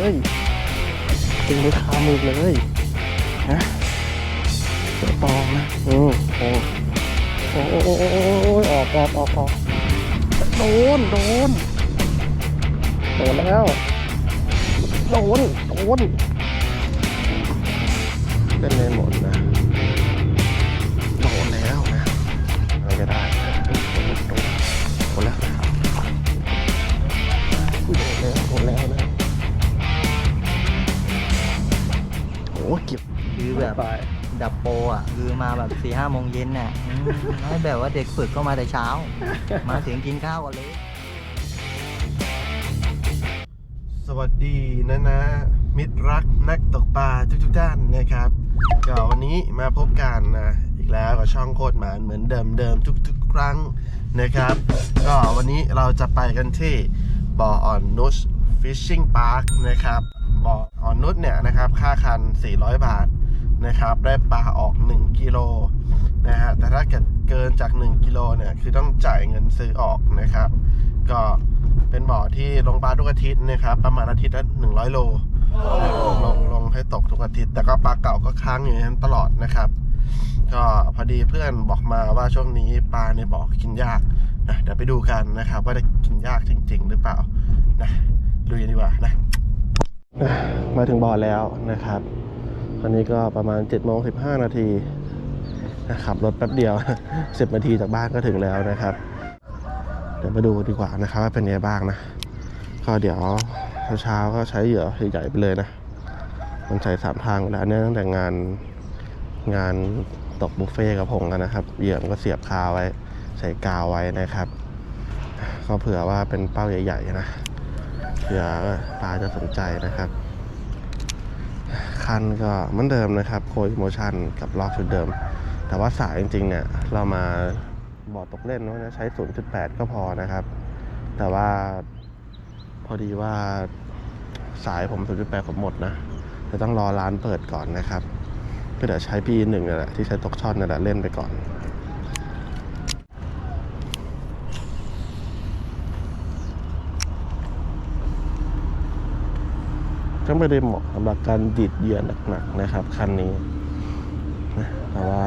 เลยดึงไปคามือเลยนะเสือปองนะอืมโอ้โอ้โอ้โอ้โอ้โอ้โอ้ออกออกออกออกโดนโดนโดนแล้วโดนโดนเป็นในหมดนะ ดับโปรอะ คือมาแบบสี่ห้าโมงเย็นน่ะอืมให้แบบว่าเด็กฝึกก็มาแต่เช้า มาถึงกินข้าวกันเลย สวัสดีนะนะ มิตรรักนักตกปลาทุกๆท่านนะครับ ก็วันนี้มาพบกันนะอีกแล้วกับช่องโคตรหมานเหมือนเดิมเดิมทุก ๆ ครั้งนะครับ ก็วันนี้เราจะไปกันที่บ่ออ่อนนุชฟิชชิ่งพาร์คนะครับบ่ออ่อนนุชเนี่ยนะครับ ค่าคัน 400 บาท นะครับ ได้ปลาออก 1 กิโลนะฮะแต่ถ้าเกิดเกินจาก 1 กิโลเนี่ยคือต้องจ่ายเงินซื้อออกนะครับ ก็เป็นบ่อที่ลงปลาทุกอาทิตย์นะครับ ประมาณอาทิตย์ละ100โลลงลงให้ตกทุกอาทิตย์ แต่ก็ปลาเก่าก็ค้างอยู่ในนั้นตลอดนะครับ ก็พอดีเพื่อนบอกมาว่าช่วงนี้ปลาในบ่อกินยากนะเดี๋ยวไปดูกันนะครับ ว่าได้กินยากจริง ๆ หรือเปล่านะดูกันดีกว่านะมาถึงบ่อแล้วนะครับ ตอนนี้ก็ประมาณ7จ็ดโมงสินาทีนะขับรถแป๊บเดียว 10 นาทีจากบ้านก็ถึงแล้วนะครับ เดี๋ยวมาดูดีกว่านะครับว่าเป็นไงบ้างนะ ก็เดี๋ยวเช้าๆก็ใช้เหยื่อใหญ่ๆไปเลยนะ มันใช้สามทางแล้วอันนี้ตั้งแต่งานงานตกบุฟเฟ่กับผมกันนะครับ เหยื่อมันก็เสียบคาไว้ ใส่กาวไว้นะครับ ก็เผื่อว่าเป็นเป้าใหญ่ๆนะ เผื่อปลาจะสนใจนะครับ คันก็เหมือนเดิมนะครับโคโมชั่นกับรอบชุดเดิม แต่ว่าสายจริงๆเนี่ยเรามาบอดตกเล่นเนาะใช้ 0.8 ก็พอนะครับ แต่ว่าพอดีว่าสายผม 0.8 ผมหมดนะจะต้องรอร้านเปิดก่อนนะครับก็เดี๋ยวใช้ปีหนึ่งนี่แหละที่ใช้ตกช่อนนี่แหละเล่นไปก่อน ก็ไม่ได้เหมาะสำหรับการดิดเหยื่อหนักๆนะครับคันนี้นะแต่ว่า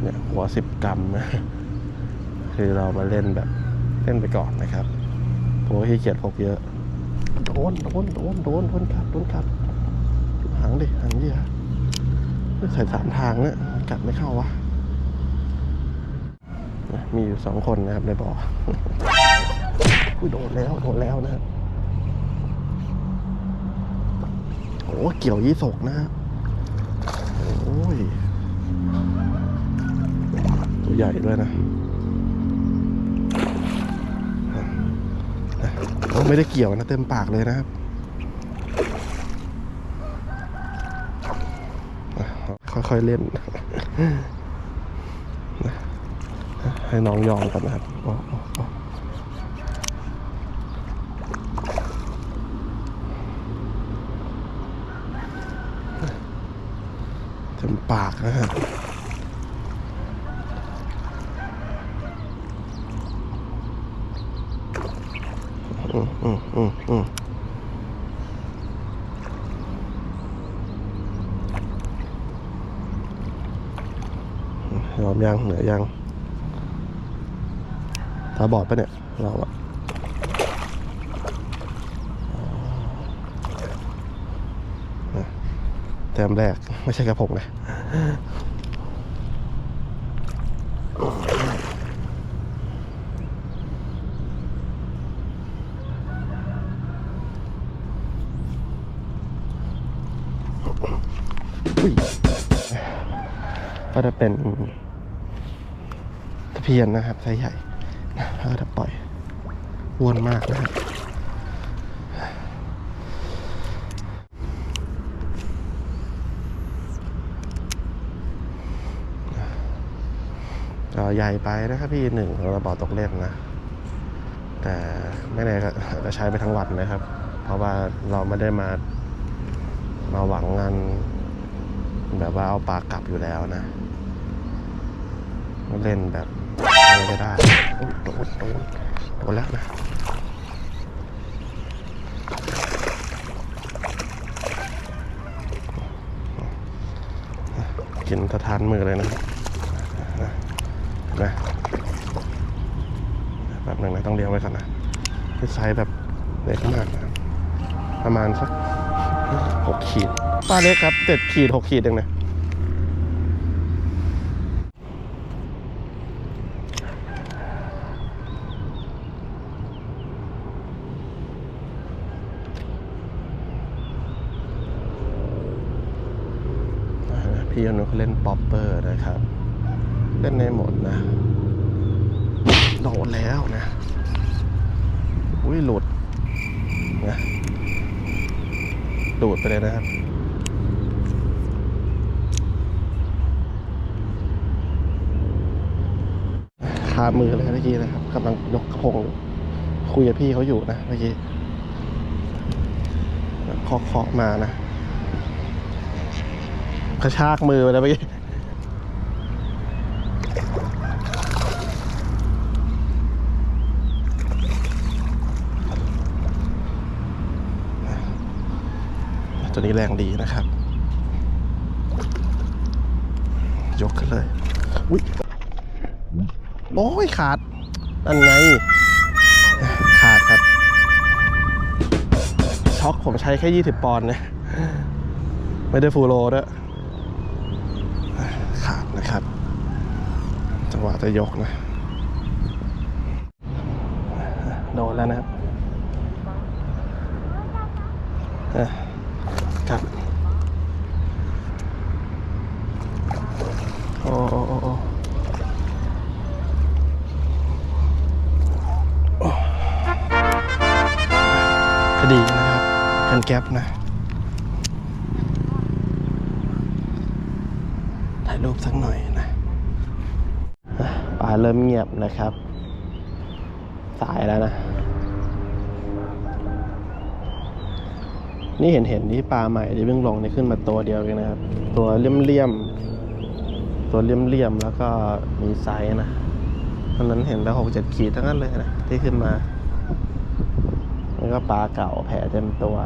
เนี่ยหัวสิบกรัมนะคือเรามาเล่นแบบเล่นไปก่อนนะครับเพราะว่าขี้เกียจพกเยอะโดนโดนโดนโดนโดนกัดโดนกัดหางดิหางเยื่อใส่สามทางเนี่ยกัดไม่เข้าวะมีอยู่สองคนนะครับในบ่อคุยโดนแล้วโดนแล้วนะครับ โอ้เกี่ยวยี่สกนะฮะโอ้ยตัวใหญ่ด้วยนะโอ้ไม่ได้เกี่ยวนะเต็มปากเลยนะครับค่อยๆเล่น ให้น้องยอมกันนะครับอ๋ออ๋ออ๋อ เต็มปากนะฮะอืมอืมอืมอืมยอมยังเหนือยัง ตาบอดปะเนี่ย เราอะอะ แต้มแรก ไม่ใช่กระผมนะอุ้ยก็จะเป็นตะเพียนนะครับไซส์ใหญ่นะถ้าจะปล่อยอ้วนมากนะครับ ก็ใหญ่ไปนะครับพี่หนึ่งเราบอกตกเล่นนะ แต่ไม่แน่จะใช้ไปทั้งวันนะครับ เพราะว่าเราไม่ได้มามาหวังงานแบบว่าเอาปลากลับอยู่แล้วนะ เล่นแบบอะไรก็ได้โอ้โหโดนโดนแล้วนะกินสะทานมือเลยนะครับ นะแบบหนึ่งนะต้องเลี้ยงไว้ก่อนนะที่ไซส์แบบเล็กมากนะประมาณสักหกขีดป้าเล็กครับเจ็ดขีดหกขีดเองนะพี่อนุเขาเล่นป๊อปเปอร์นะครับ เล่นในหมดนะโดแล้วนะ อุ้ยหลุดนะดูดไปเลยนะครับคามือเลยเมื่อกี้นะครับกำลังยกกระพงคุยกับพี่เขาอยู่นะเมื่อกี้เคาะเคาะๆมานะกระชากมือไปแล้วเมื่อกี้ ตัวนี้แรงดีนะครับ ยกขึ้นเลย อุ้ยโอ้ยขาด นั่นไง ขาดครับ ช็อคผมใช้แค่ 20 ปอนด์นี่ยไม่ได้ฟูลโรด้วยขาดนะครับ จังหวะจะยกนะ โดนแล้วนะครับ แก๊ปนะ ถ่ายรูปสักหน่อยนะป่าเริ่มเงียบนะครับ สายแล้วนะ นี่เห็นเห็นที่ปลาใหม่ที่เพิ่งลงนี่ขึ้นมาตัวเดียวเองนะครับ ตัวเลี่ยมเลี่ยมๆตัวเลี่ยมเลี่ยมๆแล้วก็มีไซส์นะตอนนั้นเห็นแล้วหกเจ็ดขีดทั้งนั้นเลยนะ ที่ขึ้นมา แล้วก็ปลาเก่าแผลเต็มตัว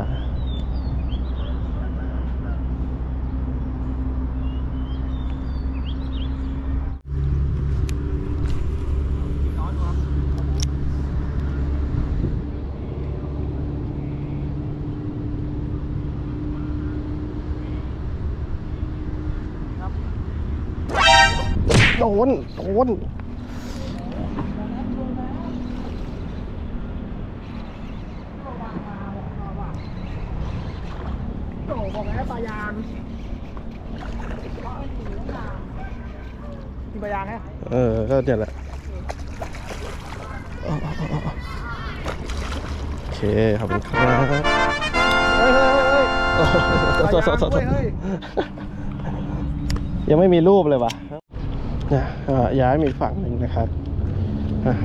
โดน โดนโอ้บอกแล้วปลายางมีปลายางไหมเออ ก็เนี่ยแหละเอาเอาเอาเอาโอเค ขอบคุณครับเฮ้ยเฮ้ยเฮ้ยโอ้โหปลายางด้วยเฮ้ยยังไม่มีรูปเลยวะ เนี่ยย้ายมีฝั่งหนึ่งนะครับ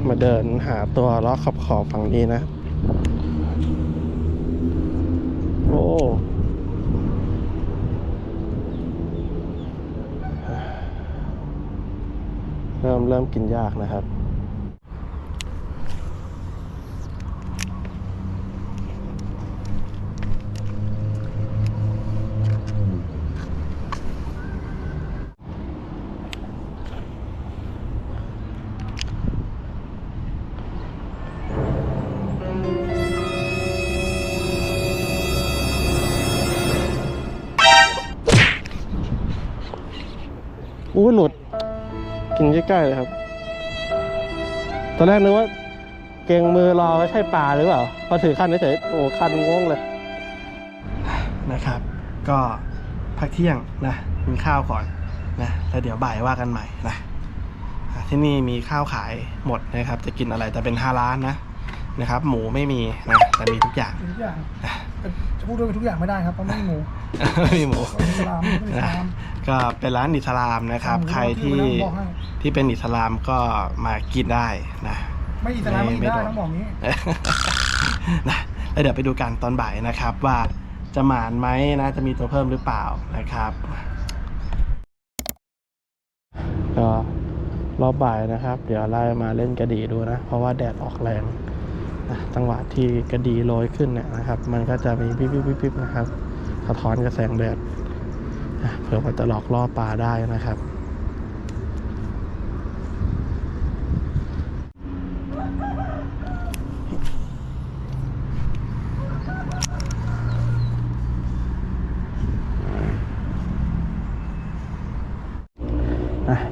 มาเดินหาตัวล้อขอบขอบฝั่งนี้นะ โอ้เริ่มเริ่มกินยากนะครับ ใกล้ๆเลยครับ ตอนแรกนึกว่าเก่งมือรอไว้ใช่ปลาหรือเปล่า พอถือคันเฉยๆโอ้คันงงเลย นะครับ ก็พักเที่ยงนะกินข้าวก่อนนะแล้วเดี๋ยวบ่ายว่ากันใหม่นะอะที่นี่มีข้าวขายหมดนะครับ จะกินอะไรแต่เป็นห้าร้านนะ นะครับ หมูไม่มีนะแต่มีทุกอย่างทุกอย่างแต่จะพูดด้วยทุกอย่างไม่ได้ครับเพราะไม่มีหมูไม่มีหมูอิสลามไม่มีอิสนะลามก็เป็นร้านอิสลามนะครับหมูใครที่ต้องบอกให้ที่เป็นอิสลามก็มากินได้นะไม่อิสลามไม่ไม่ได้โดนต้องบอกงี้นะแล้วเดี๋ยวไปดูกันตอนบ่ายนะครับ ว่าจะหมานไหมนะจะมีตัวเพิ่มหรือเปล่านะครับก็รอบบ่ายนะครับ เดี๋ยวไล่มาเล่นกระดีดูนะ เพราะว่าแดดออกแรงนะ จังหวะที่กระดีโรยขึ้นเนี่ยนะครับ มันก็จะมีปิ๊บปิ๊บปิ๊บนะครับสะท้อนกับแสงแดดเผื่อมันจะหลอกล่อปลาได้นะครับ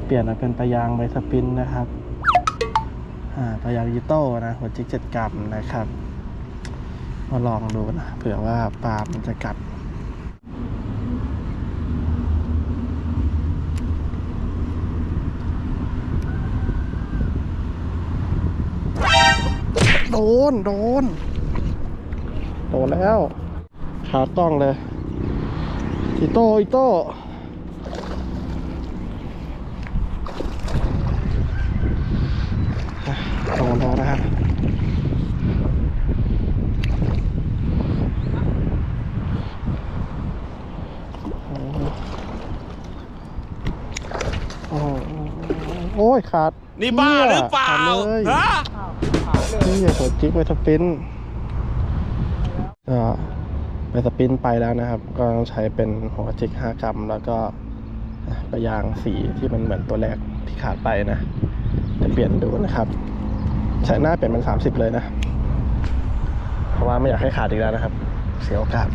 เปลี่ยนมาเป็นปลายางใบสปินนะครับ อ่าปลายางยิโต้นะหัวจิกเจ็ดกรัมนะครับมาลองดูนะเผื่อว่าปลามันจะกัดโดน โดน โดนแล้ว ขากล้องเลย อีโต้อีโต้ โดนแล้วนะครับโอ้โหโอ้ ยขาดนี่บ้าหรือเปล่าขาดเลยฮะนี่อย่าหัวจิ๊กไปสปินก็ไปสปินไปแล้วนะครับ ก็ต้องใช้เป็นหัวจิก5กรัม แล้วก็ประยางสีที่มันเหมือนตัวแรกที่ขาดไปนะจะเปลี่ยนดูนะครับ ใช้หน้าเปลี่ยนเป็น 30 เลยนะ เพราะว่าไม่อยากให้ขาดอีกแล้วนะครับ เสียโอกาส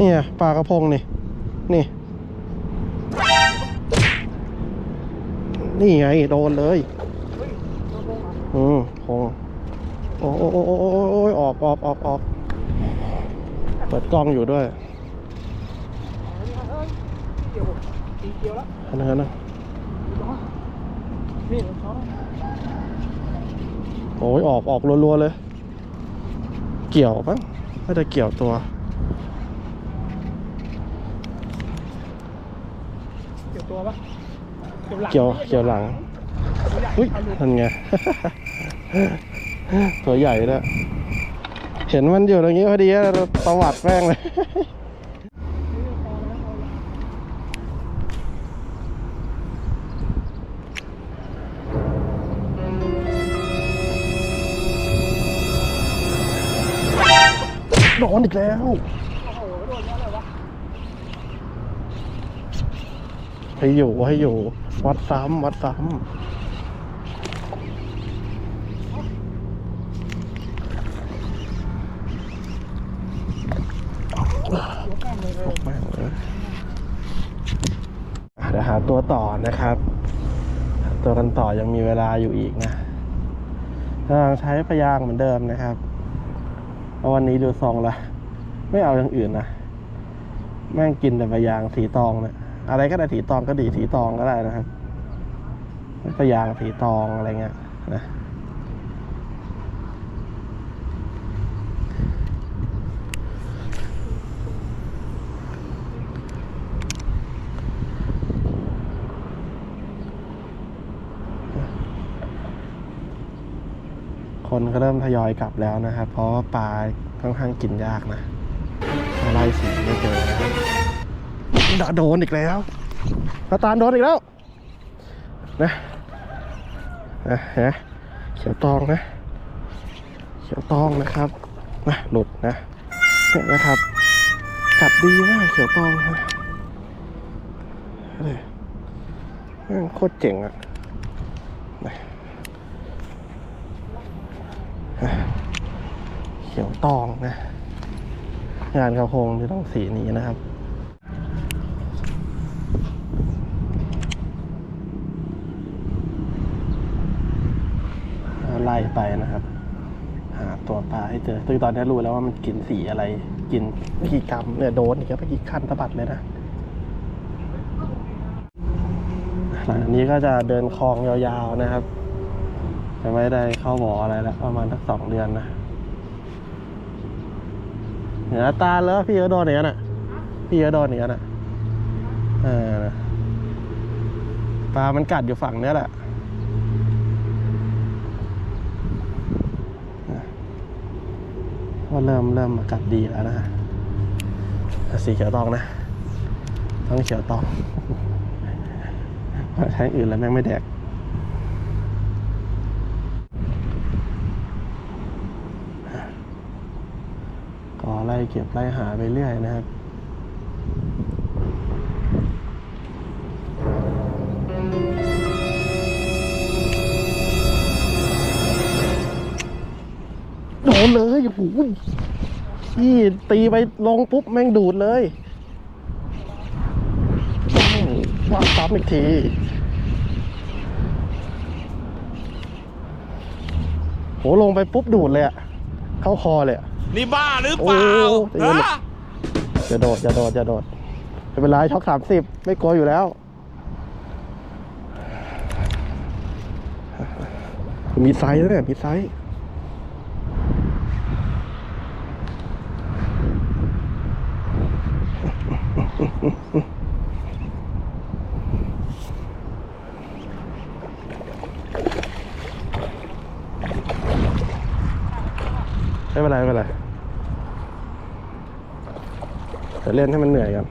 นี่ยปลากระพงนี่ นี่ นี่ไงโดนเลย อืมคงโอ้โอ้โอ้โอ้โอ้โอ้ยออกออกออกออกเปิดกล้องอยู่ด้วยอันนั้นนะโอ้ยออกออกรัวๆเลย เกี่ยวปะน่าจะเกี่ยวตัว เกี่ยว ตัวปะเกี่ยวหลังเกี่ยวเกี่ยวหลังอุ้ยนั่นไง ตัวใหญ่ด้วยเห็นมันอยู่ตรงนี้พอดีแล้วประวัติแม่งเลยโดนอีกแล้ว ให้อยู่ให้อยู่ วัดซ้ำวัดซ้ำตกแม่งเลยอะเดี๋ยวหาตัวต่อนะครับ ตัวกันต่อยังมีเวลาอยู่อีกนะกำลังใช้พยางเหมือนเดิมนะครับเพราะวันนี้ดูทรงละไม่เอาอย่างอื่นนะ แม่งกินแต่พยางสีตองเนี่ย อะไรก็ได้สีตองก็ดีสีตองก็ได้นะครับพยางค์สีตองอะไรเงี้ยนะคนก็เริ่มทยอยกลับแล้วนะครับ เพราะว่าปลาค่อนข้างกินยากนะไล่สีไม่เจอนะครับ โดนอีกแล้วตาตาลโดนอีกแล้ว นะนะฮะเขียวตองนะ เขียวตองนะครับนะหลุดนะเนี่ยนะครับกัดดีมากเขียวตองนะเลยโคตรเจ๋งอะ่ะเขียวตองนะ งานกระพงที่ต้องสีนี้นะครับ ไล่ไปนะครับ หาตัวปลาให้เจอซึ่งตอนนี้รู้แล้วว่ามันกินสีอะไร กินกี่กรัมเนี่ยโดนอีกแล้วไปกี่ขั้นสะบัดเลยนะหลังจากนี้ก็จะเดินคลองยาวๆนะครับ จะไม่ได้เข้าบ่ออะไรแล้วประมาณสักสองเดือนนะเหนือตาแล้วพี่ก็โดนอย่างนั้นอะ พี่ก็โดนอย่างนั้นอะเออปลามันกัดอยู่ฝั่งเนี้ยแหละ ว่าเริ่มเริ่มอากาศดีแล้วนะฮะสีเขียวตองนะต้องเขียวตองเพราใช้อื่นแล้วแม่งไม่แดกก็ไล่เก็บไล่หาไปเรื่อยนะครับ โดนเลยโอ้โหพี่ตีไปลงปุ๊บแม่งดูดเลยต้องว่าซ้ำอีกทีโหลงไปปุ๊บดูดเลยอะเข้าคอเลยอะนี่บ้าหรือเปล่าโอ้โหฮะอย่าโดดอย่าโดดอย่าโดดไม่เป็นไรช็อกสามสิบไม่กลัวอยู่แล้วมีไซส์แล้วเนี่ยมีไซส์ไม่เป็นไรไม่เป็นไร จะเล่นให้มันเหนื่อยกัน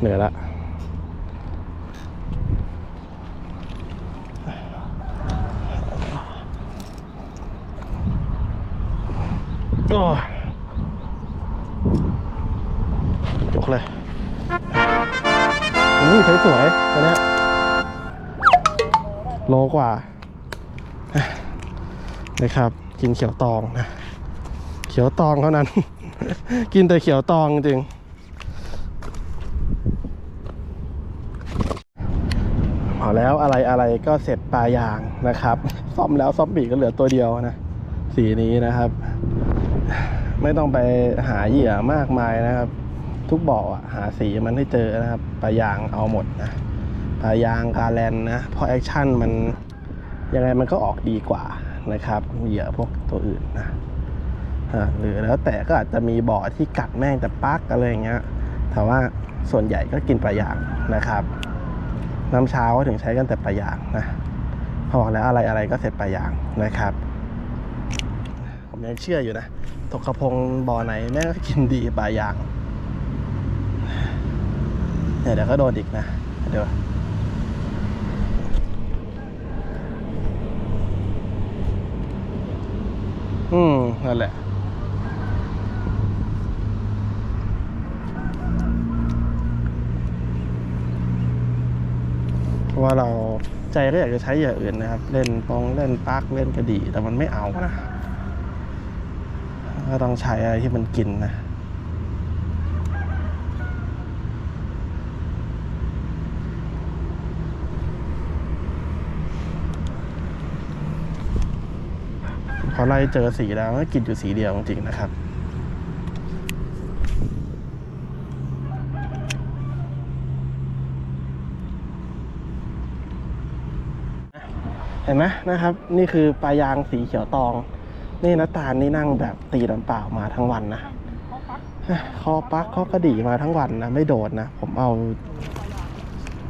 เหนื่อยละโอ้ยจกเลยอุ้ยสวยสวยๆตัวนี้โลกว่านะครับ กินเขียวตองนะ เขียวตองเท่านั้น กินแต่เขียวตองจริง พอแล้วอะไรอะไรก็เสร็จปลายางนะครับ ซ่อมแล้วซ่อมอีกก็เหลือตัวเดียวนะ สีนี้นะครับ ไม่ต้องไปหาเหยื่อมากมายนะครับ ทุกบ่ออะหาสีมันให้เจอนะครับปลายางเอาหมดนะปลายางกาแลนนะเพราะแอคชั่นมันยังไงมันก็ออกดีกว่านะครับเหยื่อพวกตัวอื่นนะ หรือแล้วแต่ก็อาจจะมีบ่อที่กัดแม่งแต่ปักอะไรอย่างเงี้ยแต่ว่าส่วนใหญ่ก็กินปลายางนะครับ น้ำเช้าก็ถึงใช้กันแต่ปลายางนะพอบอกแล้วอะไรอะไรก็เสร็จปลายางนะครับ ผมยังเชื่ออยู่นะตกกระพงบ่อไหนแม่งก็กินดีปลายางเนี่ยเดี๋ยวก็โดนอีกนะเดี๋ยวอืมนั่นแหละ เพราะ ว่าเราใจก็อยากจะใช้อย่างอื่นนะครับ เล่นปองเล่นปาร์กเล่นกระดี่แต่มันไม่เอานะก็ต้องใช้อะไรที่มันกินนะพอไล่เจอสีแล้วก็กินอยู่สีเดียวจริงๆนะครับ ห็นไหมนะครับ นี่คือปลายางสีเขียวตอง นี่นะตาลนี่นั่งแบบตีลำเปล่ามาทั้งวันนะคอปักคอกระดี่มาทั้งวันนะ ไม่โดดนะ ผมเอา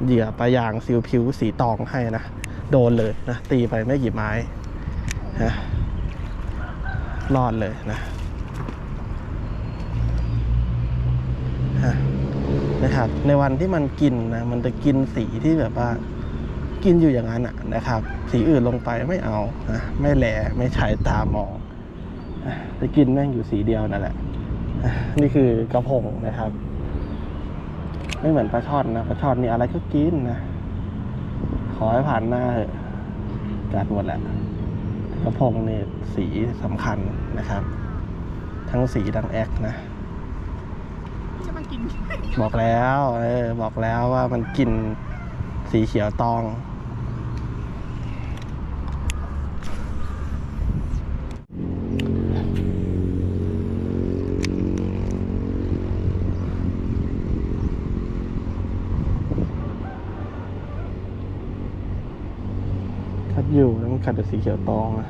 เหยื่อปลายางซิวพิวสีตองให้นะ โดนเลยนะ ตีไปไม่กี่ไม้นะรอดเลยนะฮะนะครับ ในวันที่มันกินนะ มันจะกินสีที่แบบว่า กินอยู่อย่างนั้นอะนะครับ สีอื่นลงไปไม่เอานะไม่แหลไม่ใช้ตามองอะจะกินแม่งอยู่สีเดียวนั่นแหละอะนี่คือกระพงนะครับ ไม่เหมือนปลาช่อนนะปลาช่อนนี่อะไรก็กินนะ ขอให้ผ่านหน้าเถอะกัดหมดแหละกระพงนี่สีสำคัญนะครับ ทั้งสีทั้งแอคนะจะมากินบอกแล้ว เออ บอกแล้วว่ามันกินสีเขียวตอง ขัดสีเขียวตองอะ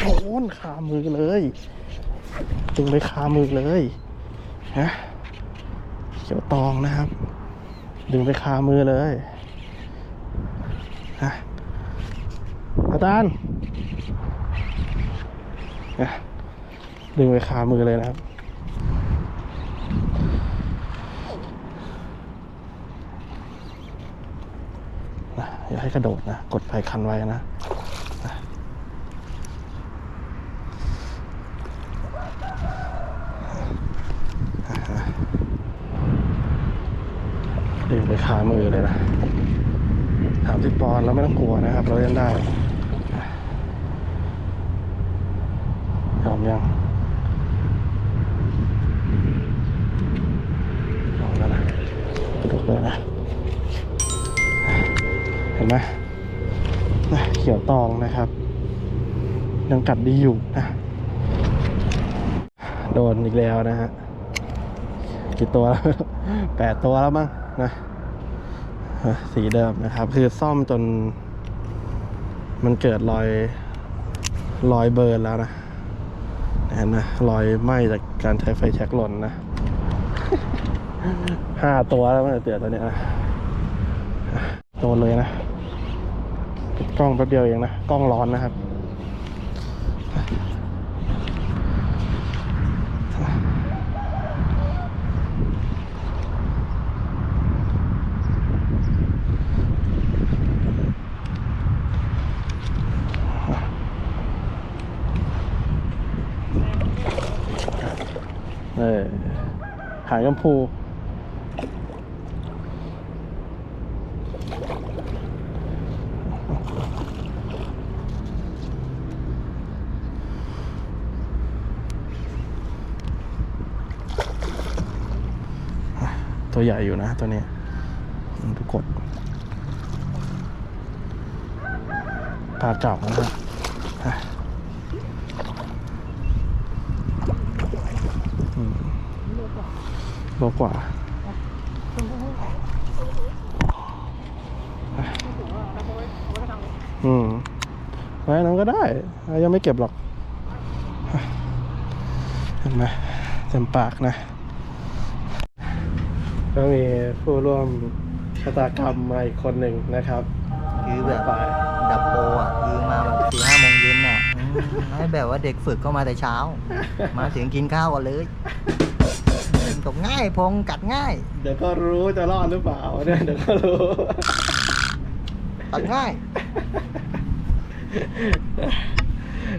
โอนขามือเลย ดึงไปคามือเลยฮะเขียวตองนะครับ ดึงไปคามือเลยฮะอาจารย์ฮะดึงไปคามือเลยนะครับนะอย่าให้กระโดดนะ กดไฟคันไว้นะ ดึงไปขามือเลยนะ ถามที่ปอนด์แล้วไม่ต้องกลัวนะครับ เราเล่นได้ยอมยังยอมแล้วนะกระดดเลยนะ เห็นไหมนะเขียวตองนะครับ ยังกัดดีอยู่นะ โดนอีกแล้วนะฮะ กี่ตัวแล้วแปดตัวแล้วมั้ง นะสีเดิมนะครับ คือซ่อมจน มันเกิดรอยรอยเบิร์นแล้วนะเห็นนะรอยไหม้จากการใช้ไฟแช็กหล่นนะห้าตัวแล้วมันเตือตัวเนี้ยนะโดนเลยนะปิดกล้องแป๊บเดียวเองนะกล้องร้อนนะครับ เออ หางกัมพู ตัวใหญ่อยู่นะตัวนี้ทุกกดปลาเก่านะครับอะอืม โลกว่าอืมไว้นั้นก็ได้ ยังไม่เก็บหรอก เห็นไหมเต็มปากนะ ก็มีผู้ร่วมชะตากรรมมาอีกคนหนึ่งนะครับ คือแบบไปดับโปรอะคือมาแบบสี่ห้าโมงเย็นน่ะอืมให้แบบว่าเด็กฝึกเข้ามาแต่เช้า มาถึงกินข้าวก่อนเลยกิน ตกง่ายพงกัดง่ายเดี๋ยวก็รู้จะรอดหรือเปล่าเนี่ยเดี๋ยวก็รู้ ตัดง่าย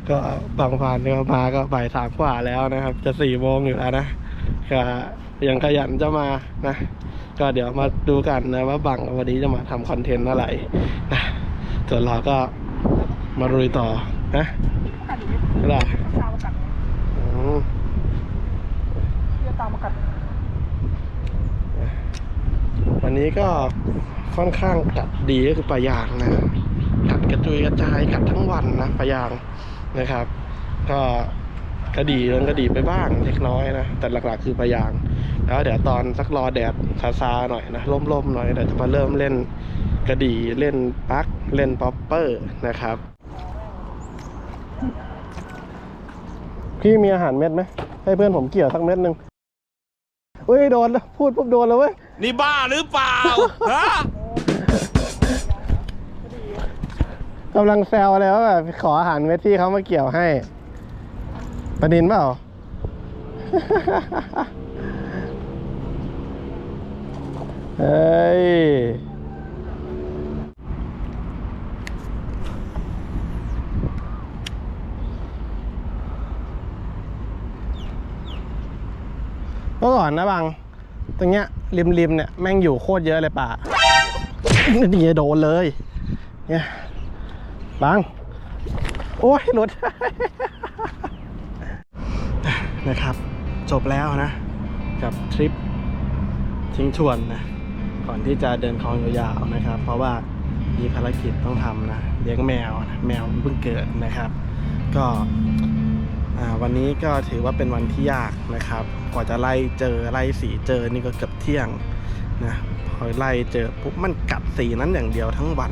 ก็บางพานเนี่ยมาก็บ่ายสามกว่าแล้วนะครับ จะสี่โมงอยู่แล้วนะก็ยังขยันจะมานะ ก็เดี๋ยวมาดูกันนะว่าบังวันนี้จะมาทำคอนเทนต์อะไรนะส่วนเราก็มาลุยต่อนะกัดอยู่นี่ไม่ได้ตามมากัดอืมเรียกตามมากัด วันนี้ก็ค่อนข้างกัดดีก็คือปลายางนะกัดกระจุยกระจายกัดทั้งวันนะปลายางนะครับ ก็กระดีมันกระดีไปบ้างเล็กน้อยนะแต่หลักๆคือปลายาง แล้วเดี๋ยวตอนสักรอแดดซาซาๆหน่อยนะร่มๆหน่อยเดี๋ยวจะมาเริ่มเล่นกระดีเล่นปักเล่นป๊อปเปอร์นะครับ พี่มีอาหารเม็ดไหมให้เพื่อนผมเกี่ยวสักเม็ดหนึ่งเฮ้ยโดนแล้วพูดปุ๊บโดนแล้วเว้ย นี่บ้าหรือเปล่า ฮะ กำลังแซวเลยว่าแบบขออาหารเม็ดที่เขามาเกี่ยวให้ ประดินเปล่า เฮ้ยเมื่อก่อนนะบาง ตรงเนี้ยริมริมๆเนี่ยแม่งอยู่โคตรเยอะเลยป่านี่โดนเลย เนี่ยบัง โอ้ยหลุดนะครับ จบแล้วนะ กับทริปทิ้งชวนนะ ก่อนที่จะเดินคลองยาวๆนะครับ เพราะว่ามีภารกิจต้องทำนะ เลี้ยงแมวนะ แมวเพิ่งเกิดนะครับ ก็ วันนี้ก็ถือว่าเป็นวันที่ยากนะครับ กว่าจะไล่เจอไล่สีเจอนี่ก็เกือบเที่ยงนะพอไล่เจอปุ๊บมันกัดสีนั้นอย่างเดียวทั้งวัน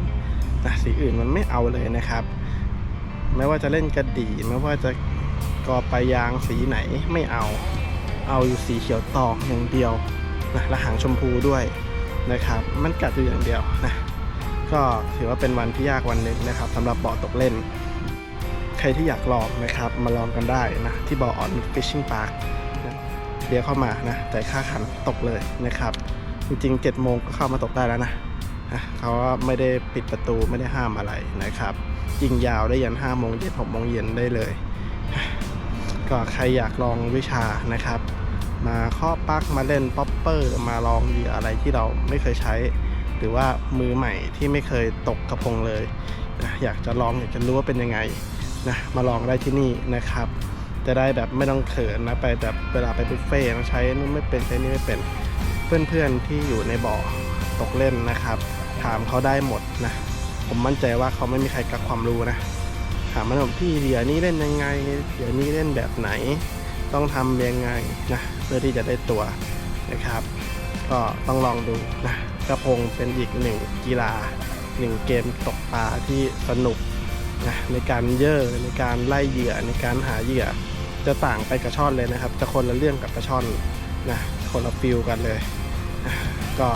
นะสีอื่นมันไม่เอาเลยนะครับ ไม่ว่าจะเล่นกระดี่ไม่ว่าจะกอปลายางสีไหนไม่เอา เอาอยู่สีเขียวตองอย่างเดียวนะและหางชมพูด้วยนะครับ มันกัดอยู่อย่างเดียวนะก็ถือว่าเป็นวันที่ยากวันหนึ่งนะครับสำหรับเบ่อตกเล่น ใครที่อยากลองนะครับมาลองกันได้นะที่บ่ออ่อนฟิชชิ่งพาร์คเดี๋ยวเข้ามานะจ่ค่าขันตกเลยนะครับ จริงๆ7โมงก็เข้ามาตกได้แล้วนะเขาไม่ได้ปิดประตูไม่ได้ห้ามอะไรนะครับยิงยาวได้ยัน5โมงเย็น6โมงเย็นได้เลย ก็ใครอยากลองวิชานะครับ มาเคาะปลั๊กมาเล่นป๊อปเปอร์มาลองเหยื่ออะไรที่เราไม่เคยใช้ หรือว่ามือใหม่ที่ไม่เคยตกกระพงเลย อยากจะลองอยากจะรู้ว่าเป็นยังไง นะมาลองได้ที่นี่นะครับ จะได้แบบไม่ต้องเขินนะไปแบบเวลาไปบุฟเฟ่ต์ต้องใช้นู่นไม่เป็นใช้นี่ไม่เป็น เพื่อนๆที่อยู่ในบ่อตกเล่นนะครับ ถามเขาได้หมดนะ ผมมั่นใจว่าเขาไม่มีใครกักความรู้นะ ถามมันว่าพี่เหยื่อนี้เล่นยังไงเหยื่อนี้เล่นแบบไหน ต้องทำยังไงนะเพื่อที่จะได้ตัวนะครับ ก็ต้องลองดูนะกระพงเป็นอีกหนึ่งกีฬาหนึ่งเกมตกปลาที่สนุก นะในการเย่อในการไล่เหยื่อในการหาเหยื่อ จะต่างไปกระช่อนเลยนะครับ จะคนละเรื่องกับกระชอนนะคนละฟิลกันเลยนะก็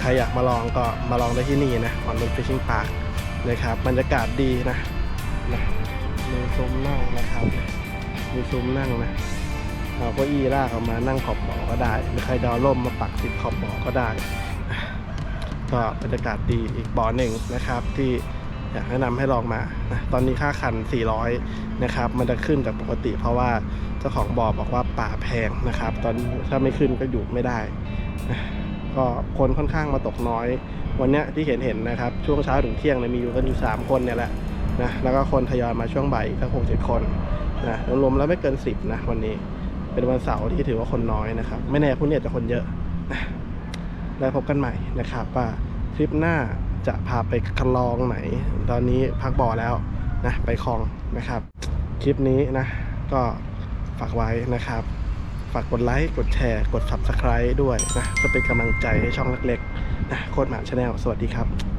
ใครอยากมาลองก็มาลองได้ที่นี่นะออนนุนฟิชชิ่งพาร์คนะครับบรรยากาศดีนะนะมีซุ้มนั่งนะครับมีซุ้มนั่งนะเอาเก้าอี้ลากออกมานั่งขอบบ่อก็ได้หรือใครดาวร่มมาปักติดขอบบ่อก็ได้ ก็บรรยากาศดีอีกบ่อหนึ่งนะครับที่ อยากแนะนำให้ลองมานะตอนนี้ค่าคัน 400 นะครับ มันจะขึ้นจากปกติ เพราะว่าเจ้าของบ่อบอกว่าป่าแพงนะครับ ตอนนี้ถ้าไม่ขึ้นก็อยู่ไม่ได้นะก็คนค่อนข้างมาตกน้อย วันนี้ที่เห็นเห็นนะครับ ช่วงเช้าถึงเที่ยงเนี่ยมีอยู่กันอยู่3คนเนี่ยแหละนะแล้วก็คนทยอยมาช่วงบ่ายกสักหกเจ็ดคนนะรวมๆแล้วไม่เกิน 10นะวันนี้เป็นวันเสาร์ที่ถือว่าคนน้อยนะครับ ไม่แน่พรุ่งนี้จจะคนเยอะนะแล้วพบกันใหม่นะครับว่าทริปหน้า จะพาไปคลองไหน ตอนนี้พักบ่อแล้วนะไปคลองนะครับ คลิปนี้นะ ก็ฝากไว้นะครับ ฝากกดไลค์ กดแชร์ กด Subscribe ด้วยนะจะเป็นกำลังใจให้ช่องเล็กๆนะโคตรหมาชาแนลสวัสดีครับ